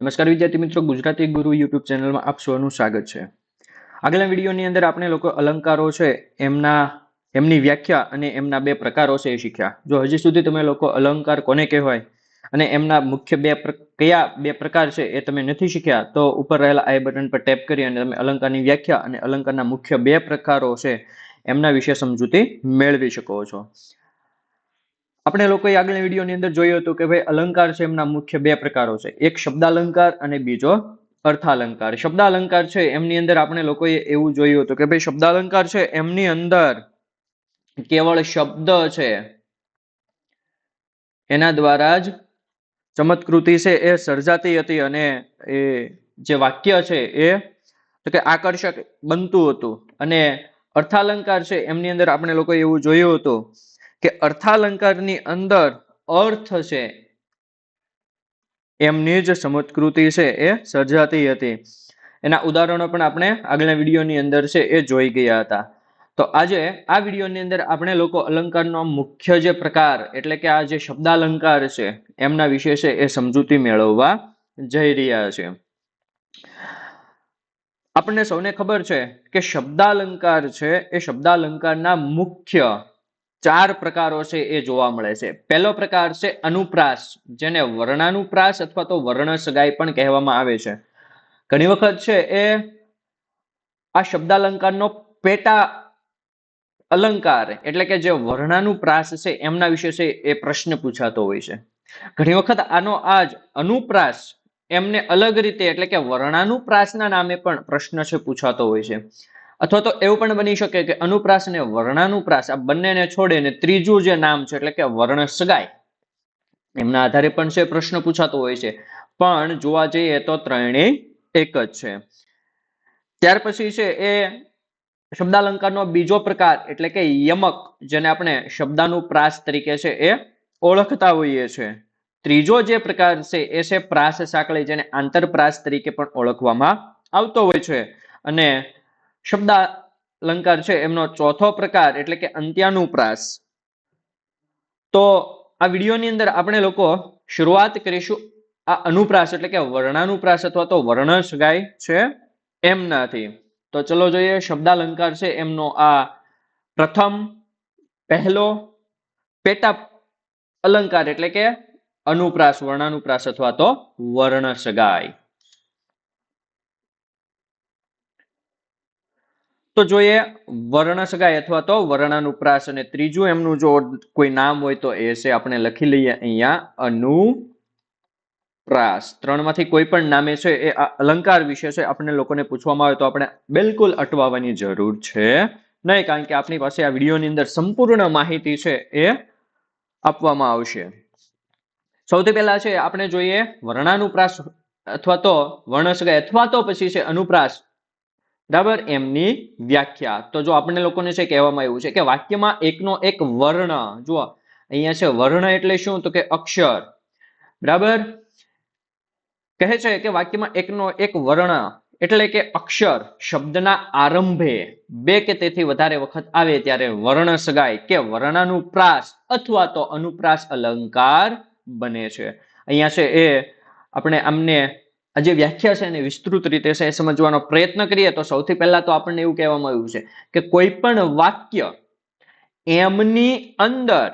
નમસ્કાર વિદ્યાર્થી મિત્રો, ગુજરાતી ગુરુ યુટ્યુબ ચેનલમાં આપ સૌનું સ્વાગત છે. આગલા વિડીયોની અંદર આપણે લોકો અલંકારો છે, એમના, એમની વ્યાખ્યા અને એમના બે પ્રકારો છે એ શીખ્યા. જો હજી સુધી તમે લોકો અલંકાર કોને કહેવાય અને એમના મુખ્ય બે કયા બે પ્રકાર છે એ તમે નથી શીખ્યા, તો ઉપર રહેલા આઈ બટન પર ટેપ કરી અને તમે અલંકારની વ્યાખ્યા અને અલંકારના મુખ્ય બે પ્રકારો છે એમના વિશે સમજૂતી મેળવી શકો છો. આપણે લોકોએ આગળના વિડીયોની અંદર જોયું હતું કે ભાઈ અલંકાર છે એમના મુખ્ય બે પ્રકારો છે. એક શબ્દાલંકાર અને બીજો અર્થાલંકાર. શબ્દાલંકાર છે એમની અંદર આપણે લોકોએ એવું જોયું હતું કે ભાઈ શબ્દાલંકાર છે એમની અંદર કેવળ શબ્દ છે. એના દ્વારા જ ચમત્કૃતિ છે એ સર્જાતી હતી અને એ જે વાક્ય છે એ તો કે આકર્ષક બનતું હતું. અને અર્થાલંકાર છે એમની અંદર આપણે લોકો એવું જોયું હતું કે અર્થાલંકારની અંદર અર્થ છે. એમની જ સમત્કૃતિ છે એ સર્જાતી હતી. એના ઉદાહરણો પણ આપણે આગળના વિડીયોની અંદર છે એ જોઈ ગયા હતા. તો આજે આ વિડીયોની અંદર આપણે લોકો અલંકારનો મુખ્ય જે પ્રકાર એટલે કે આ જે શબ્દાલંકાર છે, એમના વિશે છે એ સમજૂતી મેળવવા જઈ રહ્યા છે. આપણને સૌને ખબર છે કે શબ્દાલંકાર છે એ શબ્દાલંકારના મુખ્ય ચાર પ્રકારો છે એ જોવા મળે છે. પહેલો પ્રકાર છે અનુપ્રાસ, જેને વર્ણાનુપ્રાસ અથવા તો વર્ણ સગાઈ પણ કહેવામાં આવે છે. ઘણી વખત છે એ આ શબ્દાલંકારનો પેટા અલંકાર, એટલે કે જે વર્ણાનુપ્રાસ છે એમના વિશે છે એ પ્રશ્ન પૂછાતો હોય છે. ઘણી વખત આનો આજ અનુપ્રાસ એમને અલગ રીતે, એટલે કે વર્ણાનુપ્રાસના નામે પણ પ્રશ્ન છે પૂછાતો હોય છે. અથવા તો એવું પણ બની શકે કે અનુપ્રાસ અને વર્ણાનુપ્રાસ, આ બંનેને છોડે ને ત્રીજું જે નામ છે એટલે કે વર્ણ સગાઈ એમના આધારે પણ છે પ્રશ્ન પૂછાતો હોય છે. પણ જોવા જઈએ તો ત્રણેય એક જ છે. ત્યાર પછી છે એ શબ્દાલંકારનો બીજો પ્રકાર એટલે કે યમક, જેને આપણે શબ્દાનુપ્રાસ તરીકે છે એ ઓળખતા હોઈએ છે. ત્રીજો જે પ્રકાર છે એ છે પ્રાસ સાંકળી જેને આંતરપ્રાસ તરીકે પણ ઓળખવામાં આવતો હોય છે. અને શબ્દાલંકાર છે, એમનો ચોથો પ્રકાર એટલે કે અંત્યાનુપ્રાસ. તો આ વિડીયોની અંદર આપણે લોકો શરૂઆત કરીશું આ અનુપ્રાસ એટલે કે વર્ણાનુપ્રાસ અથવા તો વર્ણ સગાઈ છે, એમનાથી. તો ચલો જોઈએ શબ્દાલંકાર છે, એમનો આ પ્રથમ, પહેલો પેટા અલંકાર એટલે કે અનુપ્રાસ, વર્ણાનુપ્રાસ અથવા તો વર્ણ સગાઈ તો જોઈએ વર્ણ સગાઈ અથવા તો વર્ણાનુપ્રાસ અને ત્રીજું એમનું જો કોઈ નામ હોય તો એ છે, આપણે લખી લઈએ અહીંયા, અનુપ્રાસ. ત્રણમાંથી કોઈ પણ નામે છે, એ અલંકાર વિશે છે આપણે લોકોને પૂછવામાં આવે તો આપણે બિલકુલ અટવાવાની જરૂર છે નહીં, કારણ કે આપણી પાસે આ વિડીયોની અંદર સંપૂર્ણ માહિતી છે, એ આપવામાં આવશે. સૌથી પહેલા છે, આપણે જોઈએ વર્ણાનુપ્રાસ અથવા તો વર્ણસગાય અથવા તો પછી છે, અનુપ્રાસ. બરાબર? એમની વ્યાખ્યા. તો જો આપણને લોકોને છે કહેવામાં આવ્યું છે કે વાક્યમાં એકનો એક વર્ણ, જુઓ, અહીંયા છે વર્ણ એટલે શું? તો કે અક્ષર. બરાબર? કહે છે કે વાક્યમાં એકનો એક વર્ણ એટલે કે અક્ષર શબ્દના આરંભે. બે કે તેથી વધારે વખત આવે ત્યારે વર્ણ સગાય કે વર્ણાનુપ્રાસ અથવા તો અનુપ્રાસ અલંકાર બને છે. અહીંયા છે એ આપણે આમને જે વ્યાખ્યા છે એને વિસ્તૃત રીતે છે સમજવાનો પ્રયત્ન કરીએ તો સૌથી પહેલા તો આપણને એવું કહેવામાં આવ્યું છે કે કોઈ પણ વાક્ય એમની અંદર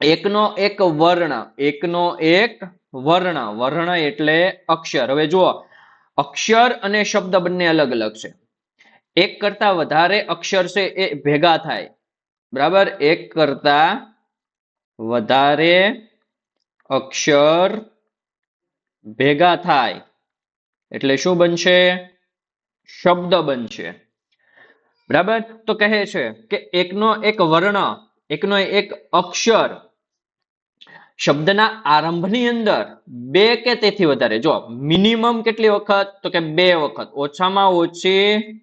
એકનો એક વર્ણ, એકનો એક વર્ણ વર્ણ એટલે અક્ષર. હવે જુઓ, અક્ષર અને શબ્દ બંને અલગ અલગ છે. એક કરતા વધારે અક્ષર છે એ ભેગા થાય. બરાબર? એક કરતા વધારે અક્ષર ભેગા થાય. એટલે શું બનશે? શબ્દ બનશે. બરાબર? તો કહે છે કે એકનો એક વર્ણ, એકનો એક અક્ષર શબ્દના આરંભની અંદર બે કે તેથી વધારે? જો મિનિમમ કેટલી વખત? તો કે બે વખત. ઓછામાં ઓછી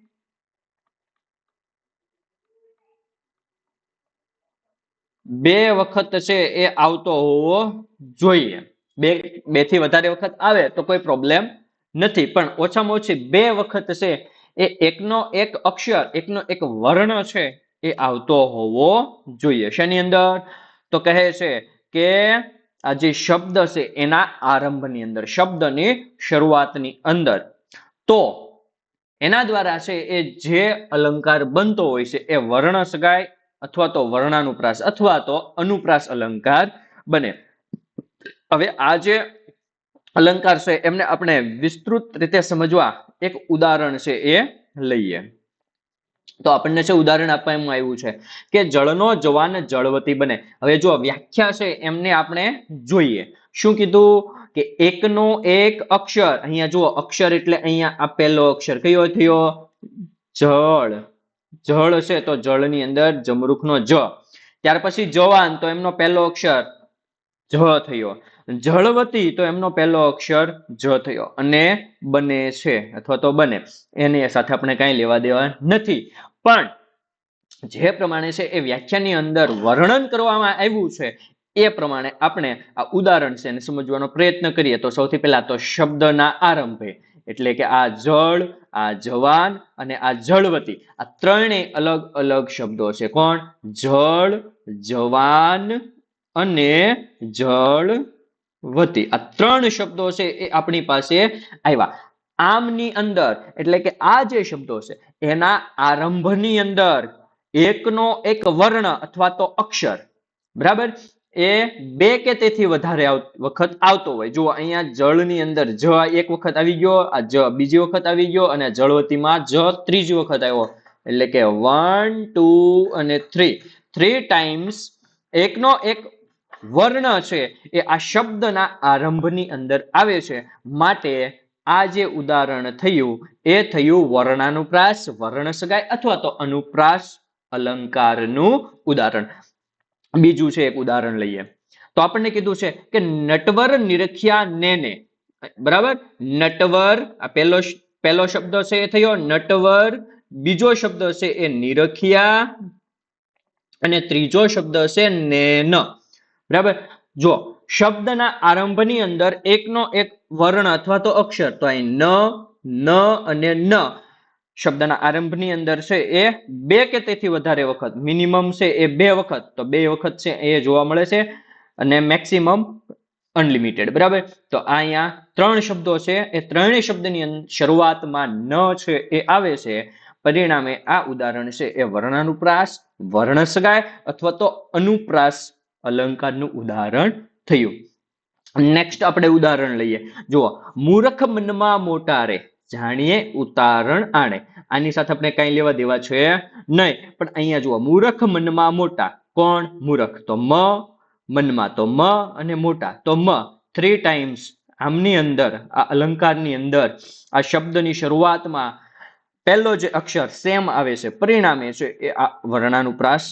બે વખત છે એ આવતો હોવો જોઈએ. બે બેથી વધારે વખત આવે તો કોઈ પ્રોબ્લેમ નથી. પણ ઓછામાં ઓછી બે વખત છે એ એકનો એક અક્ષર, એકનો એક વર્ણ છે એ આવતો હોવો જોઈએ. શેની અંદર? તો કહે છે કે આ જે શબ્દ છે એના આરંભની અંદર, શબ્દની શરૂઆતની અંદર. તો એના દ્વારા છે એ જે અલંકાર બનતો હોય છે એ વર્ણ સગાય અથવા તો વર્ણાનુપ્રાસ અથવા તો અનુપ્રાસ અલંકાર બને. હવે આ જે અલંકાર છે, એમને આપણે વિસ્તૃત રીતે સમજવા એક ઉદાહરણ છે એ લઈએ. તો આપણને છે ઉદાહરણ આપવામાં આવ્યું છે? કે જળનો જવાન જળવતી બને. હવે જો વ્યાખ્યા છે, એમને આપણે જોઈએ. શું કીધું? કે એકનો એક અક્ષર, અહીંયા જુઓ, અક્ષર એટલે અહીંયા આ પહેલો અક્ષર કયો થયો? જળ. જળ છે તો જળની અંદર જમરૂખનો જ. ત્યાર પછી જવાન, તો એમનો પહેલો અક્ષર. જ થયો. જળવતી તો એમનો પહેલો અક્ષર જ થયો. અને બને છે, અથવા તો બને. એની સાથે આપણે કાંઈ લેવા દેવા નથી. પણ જે પ્રમાણે છે એ વ્યાખ્યાની અંદર વર્ણન કરવામાં આવ્યું છે, એ પ્રમાણે આપણે આ ઉદાહરણ છે એને સમજવાનો પ્રયત્ન કરીએ. તો સૌથી પહેલા તો શબ્દના આરંભે. એટલે કે આ જળ, આ જવાન અને આ જળવતી. આ ત્રણેય અલગ અલગ શબ્દો છે. કોણ? જળ, જવાન અને જળવતી આ ત્રણ શબ્દો છે એ આપણી પાસે આવ્યા. આમની અંદર, એટલે કે આ જે શબ્દો છે, એના આરંભની અંદર એકનો એક વર્ણ અથવા તો અક્ષર. બરાબર? એ બે કે તેથી વધારે વખત આવતો હોય. જુઓ, અહીંયા જળની અંદર જ એક વખત આવી ગયો, આ જ બીજી વખત આવી ગયો, અને જળવતીમાં જ ત્રીજી વખત આવ્યો. એટલે કે વન ટુ અને થ્રી થ્રી ટાઈમ્સ એકનો એક વર્ણ છે એ આ શબ્દના આરંભની અંદર આવે છે. માટે આ જે ઉદાહરણ થયું, એ થયું વર્ણાનુપ્રાસ વર્ણ સગાય અથવા તો અનુપ્રાસ અલંકારનું ઉદાહરણ. બીજું છે એક ઉદાહરણ લઈએ. તો આપણને કીધું છે કે નટવર નિરખ્યા ને ને બરાબર? નટવર, આ પહેલો પહેલો શબ્દ છે એ થયો, નટવર. બીજો શબ્દ છે એ નિરખ્યા. અને ત્રીજો શબ્દ છે નેન. બરાબર? જો, શબ્દના આરંભની અંદર એકનો એક વર્ણ અથવા તો અક્ષર, તો અહીં ન ન અને ન શબ્દના આરંભની અંદર છે એ બે કે તેથી વધારે વખત. મિનિમમ છે એ બે વખત, તો બે વખત છે એ જોવા મળે છે અને મેક્સિમમ અનલિમિટેડ, બરાબર? તો અહીંયા ત્રણ શબ્દો છે, એ ત્રણેય શબ્દની શરૂઆતમાં ન છે એ આવે છે. પરિણામે આ ઉદાહરણ છે એ વર્ણાનુપ્રાસ, વર્ણસગાય અથવા તો અનુપ્રાસ અલંકારનું ઉદાહરણ થયું. નેક્સ્ટ આપણે ઉદાહરણ લઈએ. જુઓ, મૂર્ખ મનમાં મોટા રે, જાણીએ ઉતારણ આણે. આની સાથે આપણે કઈ લેવા દેવા છે નહીં. પણ અહીંયા જુઓ, મૂર્ખ મનમાં મોટા. કોણ? મૂર્ખ તો મ, મનમાં તો મ અને મોટા તો મ. થ્રી ટાઈમ્સ આમની અંદર, આ અલંકારની અંદર, આ શબ્દની શરૂઆતમાં પહેલો જે અક્ષર સેમ આવે છે, પરિણામે છે, એ આ વર્ણાનુપ્રાસ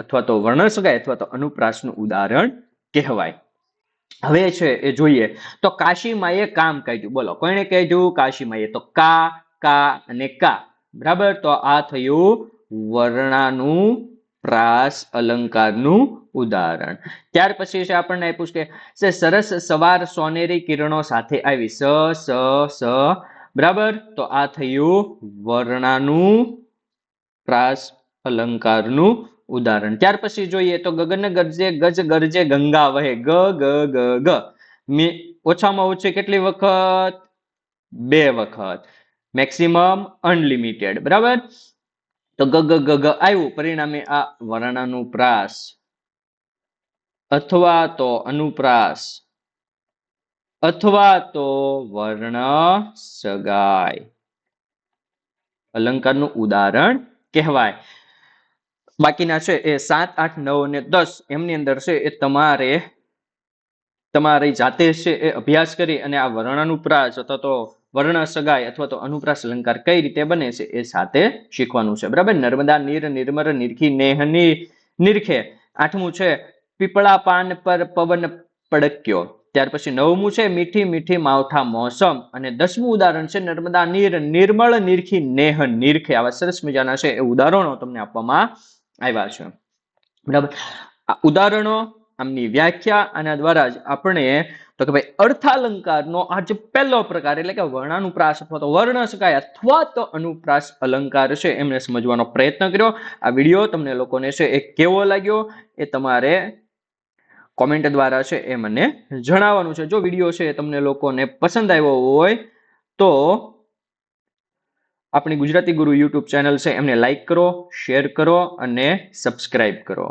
અથવા તો વર્ણસગાય અથવા તો અનુપ્રાસનું ઉદાહરણ કહેવાય. હવે છે એ જોઈએ. તો કાશીમાએ કામ કાઢ્યું. બોલો, કોણે કાઢ્યું? કાશીમાએ તો કા કા અને કા. બરાબર? તો આ થયું વર્ણાનું પ્રાસ અલંકારનું ઉદાહરણ. ત્યાર પછી છે આપણને આપ્યું કે સરસ સવાર સોનેરી કિરણો સાથે આવી સ સ સ. બરાબર? તો આ થયું વર્ણાનું પ્રાસ અલંકારનું ઉદાહરણ. ત્યાર પછી જોઈએ તો ગગન ગરજે, ગજ ગરજે, ગંગા વહે, ગ ગ ગ ગ. ઓછામાં ઓછી કેટલી વખત? બે વખત. Maximum unlimited. બરાબર? તો ગ ગ ગ ગ આવ્યું. પરિણામે આ વર્ણાનુપ્રાસ અથવા તો અનુપ્રાસ અથવા તો વર્ણ સગાય અલંકારનું ઉદાહરણ કહેવાય. બાકીના છે એ સાત, આઠ, નવ અને દસ. એમની અંદર છે એ તમારે, તમારી જાતે છે એ અભ્યાસ કરી અને આ વર્ણાનુપ્રાસ અથવા તો વર્ણ સગાય અથવા તો અનુપ્રાસ અલંકાર કઈ રીતે બને છે એ સાથે શીખવાનું છે. બરાબર? નર્મદા, નીર, નિર્મર, નિરખી, નેહની, નિરખે. આઠમું છે પીપળા પાન પર પવન પડક્યો. ત્યાર પછી નવમું છે મીઠી મીઠી માવઠા મોસમ. અને દસમું ઉદાહરણ છે નર્મદા, નીર, નિર્મળ, નિરખી, નેહ, નિરખે. આવા સરસ મજાના છે એ ઉદાહરણો તમને આપવામાં આવ્યા છે. બરાબર? ઉદાહરણો આમની વ્યાખ્યા આના દ્વારા જ આપણે તો કે ભાઈ અર્થાલંકારનો આ જે પહેલો પ્રકાર એટલે કે વર્ણાનુપ્રાસ અથવા તો વર્ણ શકાય અથવા તો અનુપ્રાસ અલંકાર છે, એમને સમજવાનો પ્રયત્ન કર્યો. આ વીડિયો તમને લોકોને છે, એ કેવો લાગ્યો એ તમારે કોમેન્ટ દ્વારા છે, એ મને જણાવવાનું છે. જો વીડિયો છે, એ તમને લોકોને પસંદ આવ્યો હોય તો આપણી ગુજરાતી ગુરુ યુટ્યુબ ચેનલ છે એમને લાઈક કરો શેર કરો અને સબસ્ક્રાઇબ કરો.